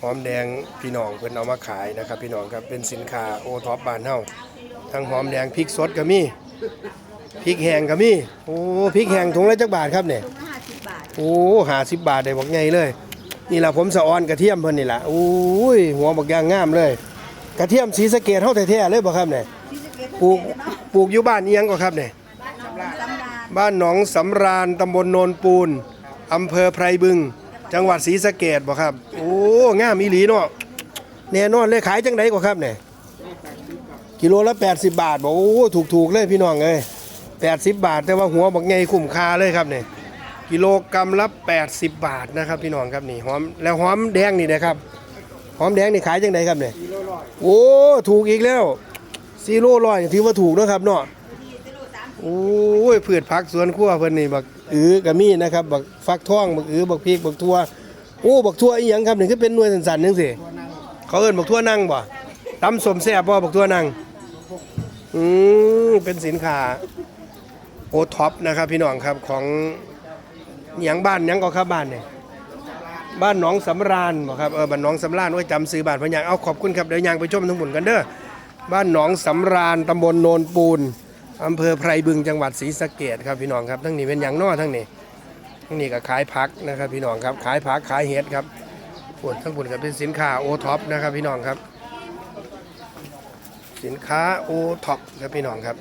หอมแดงพี่น้องเพิ่นเอามาขายนะครับ พี่น้องครับเป็นสินค้าโอท็อปบ้านเฮาทั้งหอมแดงพริกสดก็มีพริกแห้งก็มีโอ้พริกแห้งถุงละจักบาทครับเนี่ยถุงห้าสิบบาท โอ้หาสิบบาทได้บอกไงเลย นี่ละผมสะออนกระเทียมเพิ่นนี่ละโอ้ยหัวบักยางงามเลย กระเทียมสีสะเกดเฮาแท้ๆเลยบ่ครับเนี่ยปลูกปลูกอยู่บ้านอียงก็ครับเนี่ยบ้านหนองสำราญบ้านหนองสำราญตำบลโนนปูนอำเภอไพรบึง จังหวัดศรีสะเกดบ่ครับ โอ้งามอีหลีเนาะแน่นอนเลยขายจังไดกว่าครับเนี่ยกิโลละ 80 บาทบอกโอ้ถูกๆเลยพี่น้องเอ้ย80 บาท แต่ว่าหัวบักไงคุ้มค่าเลยครับเนี่ยกิโลกรัมละ 80 บาทนะครับ พี่น้องครับนี่หอมแล้วหอมแดงนี่นะครับหอมแดงนี่ขายจังไดครับเนี่ยโอ้ถูกอีกแล้วซีโร่ร้อยถือว่าถูกนะครับเนาะ โอ้ยพืชผักสวนครัวเพิ่นนี่บักอือก็มีนะครับบักฟักทองบักอือบักพริกบักทั่วโอ้บักทั่วอีหยังครับนี่คือเป็นหน่วยสันๆจังซี่เขาเอิ้นบักทั่วนั่งบ่ตำสมแซ่บบ่บักทั่วนั่งอืมเป็นสินค้าโอท็อปนะครับพี่น้องครับของหยังบ้านหยังก็ครับบ้านเนี่ยบ้านหนองสำราญบ่ครับเออบ้านหนองสำราญว่าจำซื้อบ้านพิ่นหยังเอาขอบคุณครับเดี๋ยวยางไปชมทั้งหมดกันเด้อบ้านหนองสำราญตำบลโนนปูน อำเภอไพรบึงจังหวัดศรีสะเกดครับพี่น้องครับทั้งนี้เป็นอย่างนอทั้งนี้ทั้งนี้ก็ขายผักนะครับพี่น้องครับขายผักขายเห็ดครับผลทั้งผลก็เป็นสินค้าโอท็อปนะครับพี่น้องครับ สินค้าโอท็อปครับพี่น้องครับ